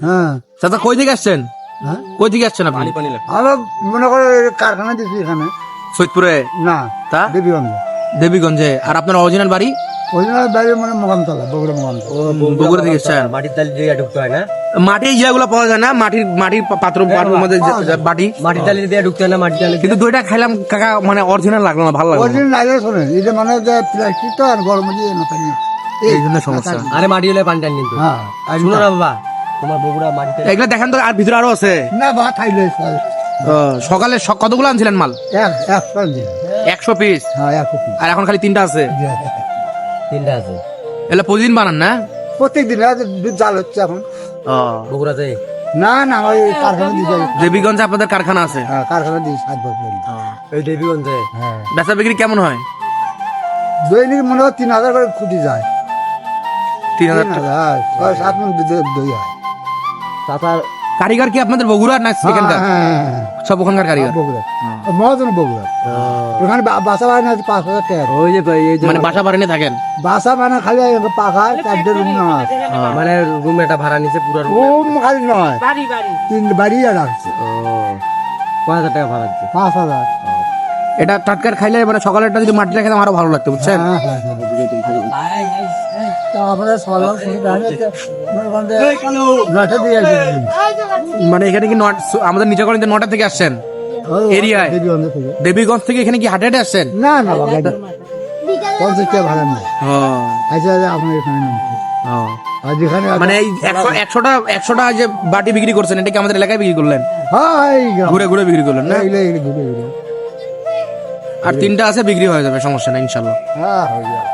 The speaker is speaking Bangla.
হ্যাঁ। চাচা কই থেকে আসছেন? হ্যাঁ? কই থেকে আসছেন আপনি? আমরা মনে করো কারখানা দিচ্ছি এখানে। সৈয়দপুরে? না তা? দেবীগঞ্জ। দেবীগঞ্জে। আর আপনার অরিজিনাল বাড়ি? ওইখানে বাইরে মানে মোকামতলা বগুড়া মোকামতলা বগুড়া থেকে এসছেন মাটির তালি দিয়ে ঢুকতে হয় না? মাটির পাওয়া যায় না মাটির মাটির পাত্র পাত্রের মধ্যে বাটি। মাটির তালি দিয়ে ঢুকতে হয় না মাটির তালি কিন্তু দুইটা খাইলাম কাকা মানে অরিজিনাল লাগল না ভালো লাগল নাইলে শোনেন এটা মানে যে প্লাস্টিক তো আর গরম দিয়ে মাথা নিয়ে। এই জন্য সমস্যা। আরে মাটি হলে পানি টান কিন্তু। হ্যাঁ শুনো না বাবা তোমার বগুড়া মাটি এগুলো দেখেন তো আর ভিতরে আরও আছে। না বা থাইলে সকালে কতগুলো আনছিলেন মাল? এক একশো পিস হ্যাঁ। আর এখন খালি তিনটা আছে? তিনটা আছে। এগুলো প্রতিদিন বানান না? প্রত্যেক দিন রাতে দুধ জাল হচ্ছে এখন। বগুড়াতে? না না ওই কারখানা দিয়ে যাই। দেবীগঞ্জে আপনাদের কারখানা আছে? হ্যাঁ কারখানা দিয়ে সাত বছর এই দেবীগঞ্জে? হ্যাঁ। বেচা বিক্রি কেমন হয়? দৈনিক মনে হয় তিন হাজার করে খুঁটি যায়। তিন হাজার টাকা ছয় সাত মন দই হয়। তাতার কারিগর কি আপনাদের বগুড়ার না সেখানকার? হ্যাঁ, সব ওখানকার কারিগর? বগুড়া মহাজন বগুড়া ওখানে বাসা বানানো আছে পাঁচ হাজার টাকা। ওই যে মানে বাসা বাড়িনে থাকেন? বাসা বানা খালি পাখা চারটে রুম নয় মানে রুম এটা ভাড়া নিছে পুরো রুম। খালি নয়। তিন বাড়ি আর রাখছে ও। কয় হাজার টাকা ভাড়া দিচ্ছে পাঁচ হাজার। এটা টাটকার খাইলে মানে সকালেরটা যদি মাটিটা খেতাম আরও ভালো লাগতো বুঝছেন? হ্যাঁ, হ্যাঁ, হ্যাঁ। মনে করেন এখানে কি আমাদের নিচে কলেজে নটা থেকে আসছেন? এরিয়ায়? দেবীগঞ্জ থেকে। এখানে কি হাটে হাটে আসছেন? না না পঞ্চাশ টাকা ভাড়া নেই আচ্ছা আপনার এখানে যেখানে মানে এই একশো একশোটা একশোটা যে বাটি বিক্রি করছেন এটা কি আমাদের এলাকায় বিক্রি করলেন? হ্যাঁ। ঘুরে ঘুরে বিক্রি করলেন না? ঘুরে ঘুরে। আর তিনটা আছে বিক্রি হয়ে যাবে সমস্যা নাই ইনশাল্লাহ। হ্যাঁ হয়ে যাবে।